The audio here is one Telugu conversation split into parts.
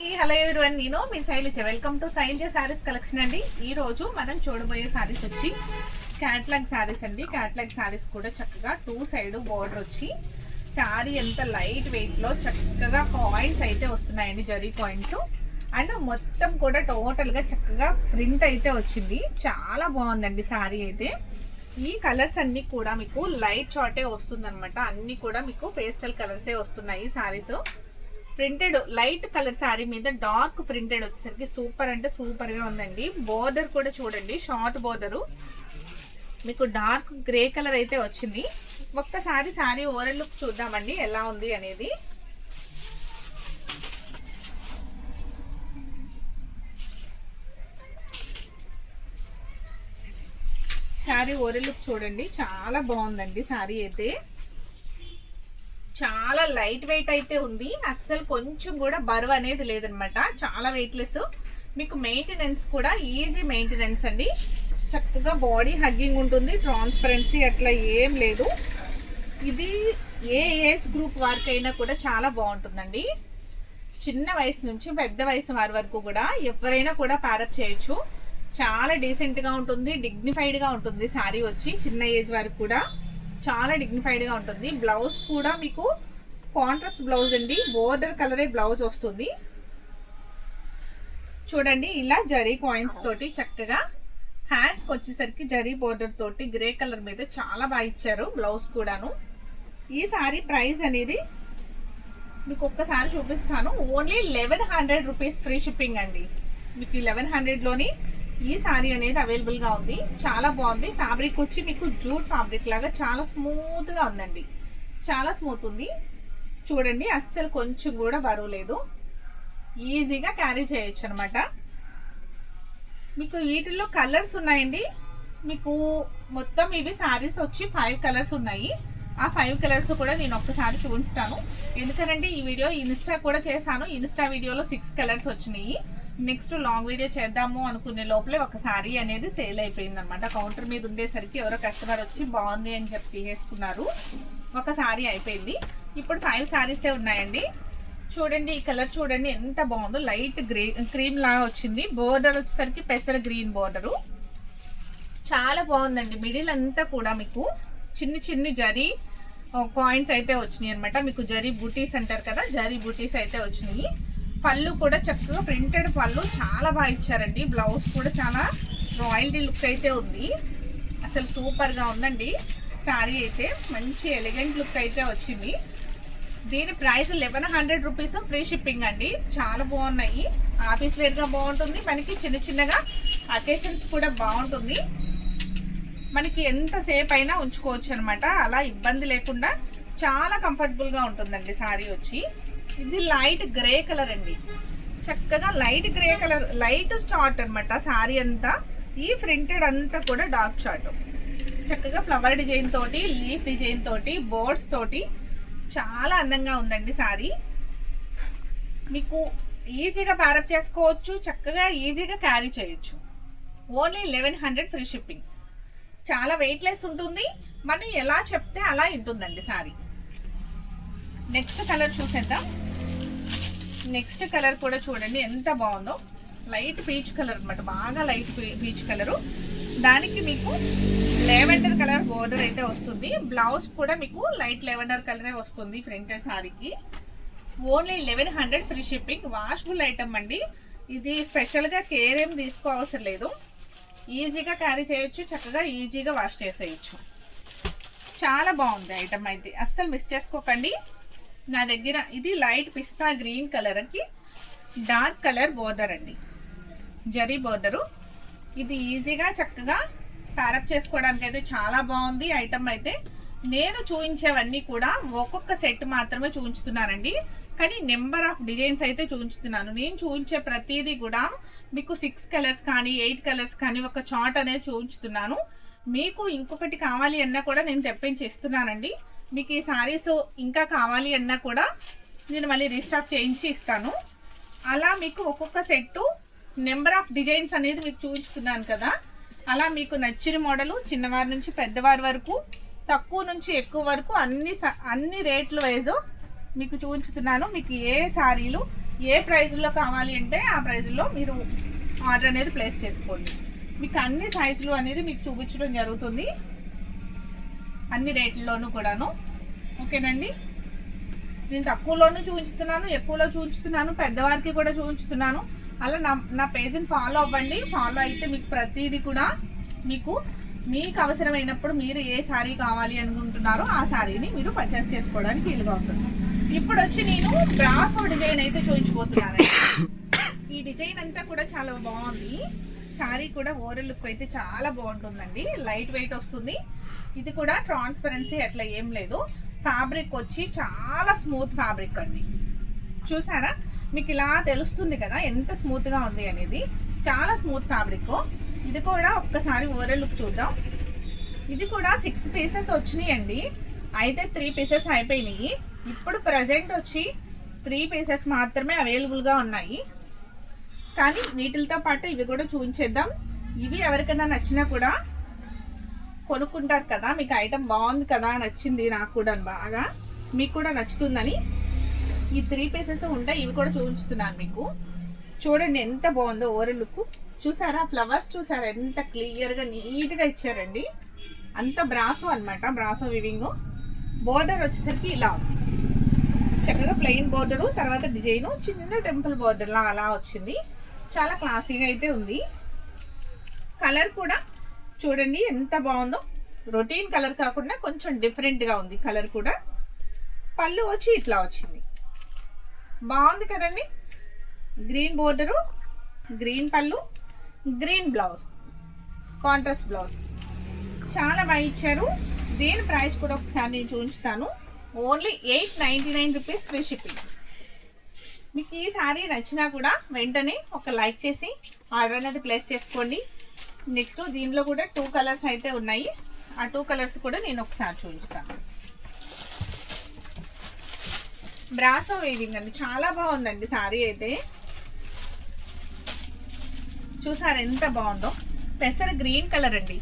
హలో ఎవరివన్ నేను మీ Shailaja. Welcome to Shailaja saris collection అండి. ఈ రోజు మనం చూడబోయే శారీస్ వచ్చి క్యాట్లాగ్ శారీస్ అండి. క్యాట్లాగ్ శారీస్ కూడా చక్కగా టూ సైడ్ బోర్డర్ వచ్చి శారీ ఎంత లైట్ వెయిట్లో చక్కగా కాయిన్స్ అయితే వస్తున్నాయండి జరీ కాయిన్స్ అండ్ మొత్తం కూడా టోటల్గా చక్కగా ప్రింట్ అయితే వచ్చింది. చాలా బాగుందండి శారీ అయితే. ఈ కలర్స్ అన్నీ కూడా మీకు లైట్ షార్టే వస్తుంది అన్నీ కూడా మీకు పేస్టల్ కలర్సే వస్తున్నాయి saris printed light colour sari మీద డార్క్ ప్రింటెడ్ వచ్చేసరికి సూపర్ అంటే సూపర్గా ఉందండి. బోర్డర్ కూడా చూడండి షార్ట్ బోర్డరు. మీకు డార్క్ గ్రే కలర్ అయితే వచ్చింది. ఒక్కసారి శారీ ఓవరల్ లుక్ చూద్దామండి ఎలా ఉంది అనేది. శారీ ఓవరాల్ లుక్ చూడండి చాలా బాగుందండి శారీ అయితే. చాలా లైట్ వెయిట్ అయితే ఉంది. అస్సలు కొంచెం కూడా బరువు అనేది లేదనమాట. చాలా వెయిట్లెస్ మీకు మెయింటెనెన్స్ కూడా ఈజీ మెయింటెనెన్స్ అండి. చక్కగా బాడీ హగ్గింగ్ ఉంటుంది. ట్రాన్స్పరెన్సీ అట్లా ఏం లేదు. ఇది ఏ ఏజ్ గ్రూప్ అయినా కూడా చాలా బాగుంటుందండి. చిన్న వయసు నుంచి పెద్ద వయసు వారి వరకు కూడా ఎవరైనా కూడా ప్యారప్ చేయొచ్చు. చాలా డీసెంట్గా ఉంటుంది. డిగ్నిఫైడ్గా ఉంటుంది శారీ వచ్చి చిన్న ఏజ్ వారికి కూడా. చాలా డిగ్నిఫైడ్గా ఉంటుంది. బ్లౌజ్ కూడా మీకు కాంట్రాస్ట్ బ్లౌజ్ అండి. బోర్డర్ కలరే బ్లౌజ్ వస్తుంది. చూడండి ఇలా జరీ కాయిన్స్ తోటి చక్కగా హ్యాండ్స్కి వచ్చేసరికి జరీ బోర్డర్ తోటి గ్రే కలర్ మీద చాలా బాగా ఇచ్చారు బ్లౌజ్ కూడాను. ఈ సారీ ప్రైస్ అనేది మీకు ఒక్కసారి చూపిస్తాను. Only eleven hundred rupees free shipping అండి. మీకు లెవెన్ హండ్రెడ్లోని ఈ శారీ అనేది అవైలబుల్గా ఉంది. చాలా బాగుంది. ఫ్యాబ్రిక్ వచ్చి మీకు జూట్ ఫ్యాబ్రిక్ లాగా చాలా స్మూత్గా ఉందండి. చాలా స్మూత్ ఉంది. చూడండి అస్సలు కొంచెం కూడా బరువు లేదు. ఈజీగా క్యారీ చేయొచ్చు అనమాట మీకు వీటిల్లో కలర్స్ ఉన్నాయండి. మీకు మొత్తం ఇవి శారీస్ వచ్చి ఫైవ్ కలర్స్ ఉన్నాయి. ఆ ఫైవ్ కలర్స్ కూడా నేను ఒక్కసారి చూపిస్తాను. ఎందుకంటే ఈ వీడియో ఇన్స్టా కూడా చేశాను. ఇన్స్టా వీడియోలో సిక్స్ కలర్స్ వచ్చినాయి. నెక్స్ట్ లాంగ్ వీడియో చేద్దాము అనుకునే లోపలే ఒక శారీ అనేది సేల్ అయిపోయింది అనమాట కౌంటర్ మీద ఉండేసరికి ఎవరో కస్టమర్ వచ్చి బాగుంది అని చెప్పి తీసేసుకున్నారు. ఒక శారీ అయిపోయింది. ఇప్పుడు ఫైవ్ శారీసే ఉన్నాయండి. చూడండి ఈ కలర్ చూడండి ఎంత బాగుందో. లైట్ గ్రే క్రీమ్ లాగా వచ్చింది. బోర్డర్ వచ్చేసరికి పెసర గ్రీన్ బోర్డరు. చాలా బాగుందండి. మిడిల్ అంతా కూడా మీకు చిన్ని చిన్ని జరీ కాయిన్స్ అయితే వచ్చినాయి అనమాట మీకు జరీ బూటీస్ అంటారు కదా జరీ బూటీస్ అయితే వచ్చినాయి. పళ్ళు కూడా చక్కగా ప్రింటెడ్ పళ్ళు చాలా బాగా ఇచ్చారండి. బ్లౌజ్ కూడా చాలా రాయల్టీ లుక్ అయితే ఉంది. అసలు సూపర్గా ఉందండి. శారీ అయితే మంచి ఎలిగెంట్ లుక్ అయితే వచ్చింది. దీని price eleven hundred rupees free shipping అండి. చాలా బాగున్నాయి. ఆఫీస్ వేర్గా బాగుంటుంది. మనకి చిన్న చిన్నగా అకేషన్స్ కూడా బాగుంటుంది. మనకి ఎంతసేపు అయినా ఉంచుకోవచ్చు అనమాట అలా ఇబ్బంది లేకుండా చాలా కంఫర్టబుల్గా ఉంటుందండి శారీ వచ్చి. ఇది లైట్ గ్రే కలర్ అండి. చక్కగా light grey colour light chart అనమాట శారీ అంతా. ఈ ప్రింటెడ్ అంతా కూడా డార్క్ చార్ట్. చక్కగా ఫ్లవర్ డిజైన్ తోటి లీఫ్ డిజైన్ తోటి బోర్డ్స్ తోటి చాలా అందంగా ఉందండి శారీ. మీకు ఈజీగా ప్యారప్ చేసుకోవచ్చు చక్కగా ఈజీగా క్యారీ చేయొచ్చు. Only eleven hundred free shipping చాలా వెయిట్లెస్ ఉంటుంది. మనం ఎలా చెప్తే అలా ఉంటుందండి శారీ. నెక్స్ట్ కలర్ చూసేద్దాం. నెక్స్ట్ కలర్ కూడా చూడండి ఎంత బాగుందో. లైట్ పీచ్ కలర్ అనమాట బాగా లైట్ పీచ్ కలరు. దానికి మీకు లెవెండర్ కలర్ బోర్డర్ అయితే వస్తుంది. బ్లౌజ్ కూడా మీకు లైట్ లెవెండర్ కలరే వస్తుంది ప్రింటెడ్ సారీకి. Only eleven hundred free shipping. Washable item అండి. ఇది స్పెషల్గా కేర్ ఏం తీసుకోవసరం లేదు. ఈజీగా క్యారీ చేయొచ్చు చక్కగా ఈజీగా వాష్ చేసేయచ్చు. చాలా బాగుంది ఐటమ్ అయితే. అస్సలు మిస్ చేసుకోకండి. నా దగ్గర ఇది లైట్ పిస్తా గ్రీన్ కలర్కి డార్క్ కలర్ బోర్డర్ అండి. జరీ బోర్డరు. ఇది ఈజీగా చక్కగా ప్యారప్ చేసుకోవడానికి అయితే చాలా బాగుంది ఐటమ్ అయితే. నేను చూపించేవన్నీ కూడా ఒక్కొక్క సెట్ మాత్రమే చూపించుతున్నానండి కానీ నెంబర్ ఆఫ్ డిజైన్స్ అయితే చూపించుతున్నాను నేను చూపించే ప్రతిదీ కూడా మీకు సిక్స్ కలర్స్ కానీ ఎయిట్ కలర్స్ కానీ ఒక చాట్ అనేది చూపించుతున్నాను మీకు ఇంకొకటి కావాలి అన్నా కూడా నేను తెప్పించి ఇస్తున్నానండి మీకు ఈ శారీస్ ఇంకా కావాలి అన్నా కూడా నేను మళ్ళీ రీస్టాక్ చేయించి ఇస్తాను. అలా మీకు ఒక్కొక్క సెట్టు నెంబర్ ఆఫ్ డిజైన్స్ అనేది మీకు చూపించుతున్నాను కదా. అలా మీకు నచ్చిన మోడలు చిన్నవారి నుంచి పెద్దవారి వరకు తక్కువ నుంచి ఎక్కువ వరకు అన్ని స- అన్ని రేట్లు వైజ్ మీకు చూపించుతున్నాను. మీకు ఏ శారీలు ఏ ప్రైజుల్లో కావాలి అంటే ఆ ప్రైజుల్లో మీరు ఆర్డర్ అనేది ప్లేస్ చేసుకోండి. మీకు అన్ని సైజులు అనేది మీకు చూపించడం జరుగుతుంది. అన్ని రేట్లలోనూ కూడాను. ఓకేనండి? నేను తక్కువలోనూ చూపించుతున్నాను ఎక్కువలో చూపించుతున్నాను పెద్దవారికి కూడా చూపించుతున్నాను అలా నా నా పేజీని ఫాలో అవ్వండి. ఫాలో అయితే మీకు ప్రతిదీ కూడా మీకు మీకు అవసరమైనప్పుడు మీరు ఏ శారీ కావాలి అనుకుంటున్నారో ఆ శారీని మీరు పర్చేస్ చేసుకోవడానికి వీలుగా ఉంటుంది. ఇప్పుడు వచ్చి నేను బ్రాసో డిజైన్ అయితే చూపించబోతున్నాను ఈ డిజైన్ అంతా కూడా చాలా బాగుంది. శారీ కూడా ఓవరాల్ లుక్ అయితే చాలా బాగుంటుందండి. లైట్ వెయిట్ వస్తుంది. ఇది కూడా ట్రాన్స్పరెన్సీ అట్లా ఏం లేదు. ఫ్యాబ్రిక్ వచ్చి చాలా స్మూత్ ఫ్యాబ్రిక్ అండి. చూసారా? మీకు ఇలా తెలుస్తుంది కదా ఎంత స్మూత్గా ఉంది అనేది. చాలా స్మూత్ ఫ్యాబ్రిక్. ఇది కూడా ఒక్కసారి ఓవరాల్ లుక్ చూద్దాం. ఇది కూడా సిక్స్ పీసెస్ వచ్చినాయి అండి అయితే త్రీ పీసెస్ అయిపోయినాయి. ఇప్పుడు ప్రజెంట్ వచ్చి త్రీ పీసెస్ మాత్రమే అవైలబుల్గా ఉన్నాయి. కానీ వీటితో పాటు ఇవి కూడా చూపించేద్దాం ఇవి ఎవరికైనా నచ్చినా కూడా కొనుక్కుంటారు కదా మీకు ఐటమ్ బాగుంది కదా నచ్చింది నాకు కూడా బాగా మీకు కూడా నచ్చుతుందని ఈ త్రీ పీసెస్ ఉంటాయి ఇవి కూడా చూపించుతున్నాను మీకు. చూడండి ఎంత బాగుందో ఓవర్ లుక్. చూసారా ఫ్లవర్స్ చూసారా ఎంత క్లియర్గా నీట్గా ఇచ్చారండి. అంత బ్రాసో అన్నమాట బ్రాసో వివింగ్ బోర్డర్ వచ్చేసరికి ఇలా ఉంది చక్కగా ప్లెయిన్ బోర్డరు తర్వాత డిజైన్ చిన్న టెంపుల్ బోర్డర్లా అలా వచ్చింది. చాలా క్లాసీగా అయితే ఉంది. కలర్ కూడా చూడండి ఎంత బాగుందో. రొటీన్ కలర్ కాకుండా కొంచెం డిఫరెంట్గా ఉంది కలర్ కూడా. పళ్ళు వచ్చి ఇట్లా వచ్చింది. బాగుంది కదండి? గ్రీన్ బోర్డరు గ్రీన్ పళ్ళు గ్రీన్ బ్లౌజ్ కాంట్రాస్ట్ బ్లౌజ్. చాలా బాగా ఇచ్చారు. దీని ప్రైస్ కూడా ఒకసారి నేను చూపిస్తాను. Only eight ninety nine rupees free shipping. మీకు ఈ శారీ నచ్చినా కూడా వెంటనే ఒక లైక్ చేసి ఆర్డర్ అనేది ప్లేస్ చేసుకోండి. నెక్స్ట్ దీనిలో కూడా టూ కలర్స్ అయితే ఉన్నాయి. ఆ టూ కలర్స్ కూడా నేను ఒకసారి చూపిస్తాను. బ్రాసో వేవింగ్ అండి. చాలా బాగుందండి శారీ అయితే. చూసారు ఎంత బాగుందో? పెసర గ్రీన్ కలర్ అండి.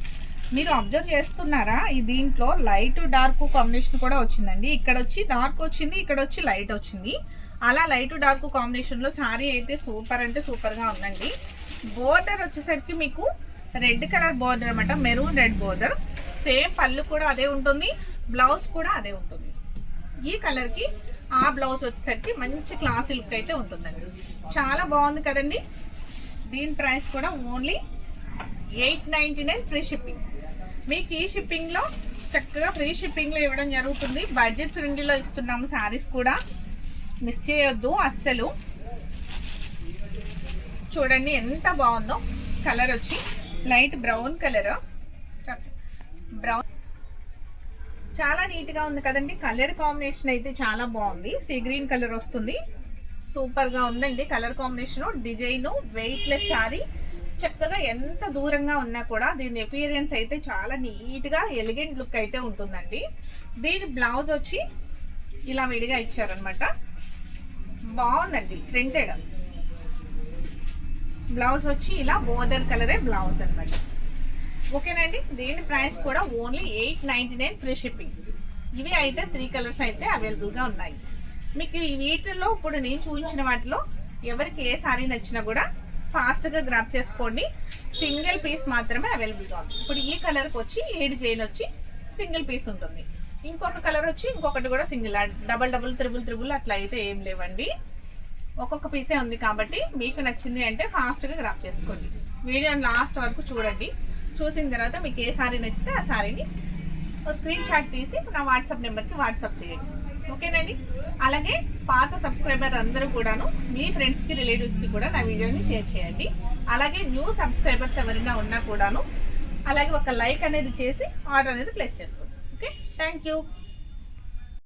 మీరు అబ్జర్వ్ చేస్తున్నారా? ఈ దీంట్లో లైట్ డార్క్ కాంబినేషన్ కూడా వచ్చిందండి. ఇక్కడ వచ్చి డార్క్ వచ్చింది ఇక్కడ వచ్చి లైట్ వచ్చింది. అలా లైట్ డార్క్ కాంబినేషన్లో సారీ అయితే సూపర్ అంటే సూపర్గా ఉందండి. బోర్డర్ వచ్చేసరికి మీకు రెడ్ కలర్ బోర్డర్ అనమాట మెరూన్ రెడ్ బోర్డర్ సేమ్ పళ్ళు కూడా అదే ఉంటుంది బ్లౌజ్ కూడా అదే ఉంటుంది. ఈ కలర్కి ఆ బ్లౌజ్ వచ్చేసరికి మంచి క్లాసీ లుక్ అయితే ఉంటుందండి. చాలా బాగుంది కదండి. దీని ప్రైస్ కూడా only eight ninety nine free shipping మీకు ఈ షిప్పింగ్లో చక్కగా ఫ్రీ షిప్పింగ్లో ఇవ్వడం జరుగుతుంది. బడ్జెట్ ఫ్రెండ్లీలో ఇస్తున్నాము శారీస్ కూడా. మిస్ చేయొద్దు అస్సలు. చూడండి ఎంత బాగుందో కలర్ వచ్చి లైట్ బ్రౌన్ కలర్. బ్రౌన్. చాలా నీట్గా ఉంది కదండి. కలర్ కాంబినేషన్ అయితే చాలా బాగుంది. సీ గ్రీన్ కలర్ వస్తుంది. సూపర్గా ఉందండి colour combination. Design weightless sari. చక్కగా ఎంత దూరంగా ఉన్నా కూడా దీని ఎపీరియన్స్ అయితే చాలా నీట్గా ఎలిగెంట్ లుక్ అయితే ఉంటుందండి. దీని బ్లౌజ్ వచ్చి ఇలా విడిగా ఇచ్చారనమాట బాగుందండి ప్రింటెడ్. బ్లౌజ్ వచ్చి ఇలా బోర్డర్ కలరే బ్లౌజ్ అనమాట ఓకేనండి? దీని ప్రైస్ కూడా only eight ninety nine free shipping. ఇవి అయితే త్రీ కలర్స్ అయితే అవైలబుల్గా ఉన్నాయి. మీకు వీటిల్లో ఇప్పుడు నేను చూపించిన వాటిలో ఎవరికి ఏ సారీ నచ్చినా కూడా ఫాస్ట్గా గ్రాప్ చేసుకోండి. సింగిల్ పీస్ మాత్రమే అవైలబుల్గా ఉంది. ఇప్పుడు ఈ కలర్కి వచ్చి ఏడు జైన్ వచ్చి సింగిల్ పీస్ ఉంటుంది. ఇంకొక కలర్ వచ్చి ఇంకొకటి కూడా single. Double double triple triple అట్లా అయితే ఏం లేవండి. ఒక్కొక్క పీసే ఉంది కాబట్టి మీకు నచ్చింది అంటే ఫాస్ట్గా గ్రాప్ చేసుకోండి. వీడియోని లాస్ట్ వరకు చూడండి. చూసిన తర్వాత మీకు ఏ సారీ నచ్చితే ఆ సారీని స్క్రీన్ షాట్ తీసి నా వాట్సాప్ నెంబర్కి వాట్సాప్ చేయండి. ఓకేనండి? అలాగే పాత సబ్స్క్రైబర్ అందరూ కూడాను మీ ఫ్రెండ్స్కి రిలేటివ్స్కి కూడా నా వీడియోని షేర్ చేయండి. అలాగే న్యూ సబ్స్క్రైబర్స్ ఎవరైనా ఉన్నా కూడాను అలాగే ఒక లైక్ అనేది చేసి ఆర్డర్ అనేది ప్లేస్ చేసుకోండి. Thank you